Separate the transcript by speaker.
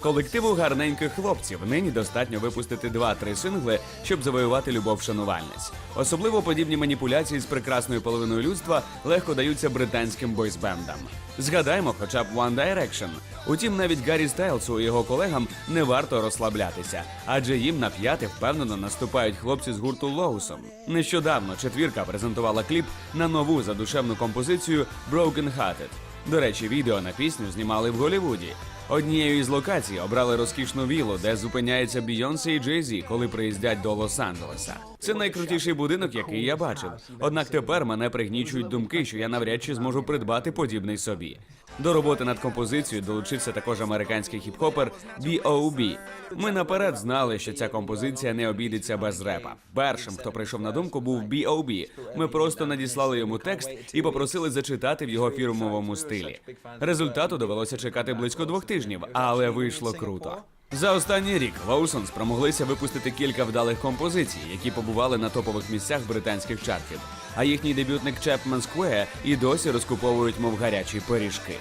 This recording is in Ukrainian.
Speaker 1: Колективу гарненьких хлопців нині достатньо випустити 2-3 сингли, щоб завоювати любов шанувальниць. Особливо подібні маніпуляції з прекрасною половиною людства легко даються британським бойсбендам. Згадаймо хоча б One Direction. Утім, навіть Гаррі Стайлсу і його колегам не варто розслаблятися, адже їм на п'яти впевнено наступають хлопці з гурту Лоусом. Нещодавно четвірка презентувала кліп на нову задушевну композицію Broken Hearted. До речі, відео на пісню знімали в Голлівуді. Однією із локацій обрали розкішну віллу, де зупиняється Бійонсе і Джей Зі, коли приїздять до Лос-Анджелеса. Це найкрутіший будинок, який я бачив. Однак тепер мене пригнічують думки, що я навряд чи зможу придбати подібний собі. До роботи над композицією долучився також американський хіп-хопер B.O.B. Ми наперед знали, що ця композиція не обійдеться без репа. Першим, хто прийшов на думку, був B.O.B. Ми просто надіслали йому текст і попросили зачитати в його фірмовому стилі. Результату довелося чекати близько двох тижнів, але вийшло круто. За останній рік Лоусон спромоглися випустити кілька вдалих композицій, які побували на топових місцях британських чартів. А їхній дебютник Chapman Square і досі розкуповують, мов гарячі пиріжки.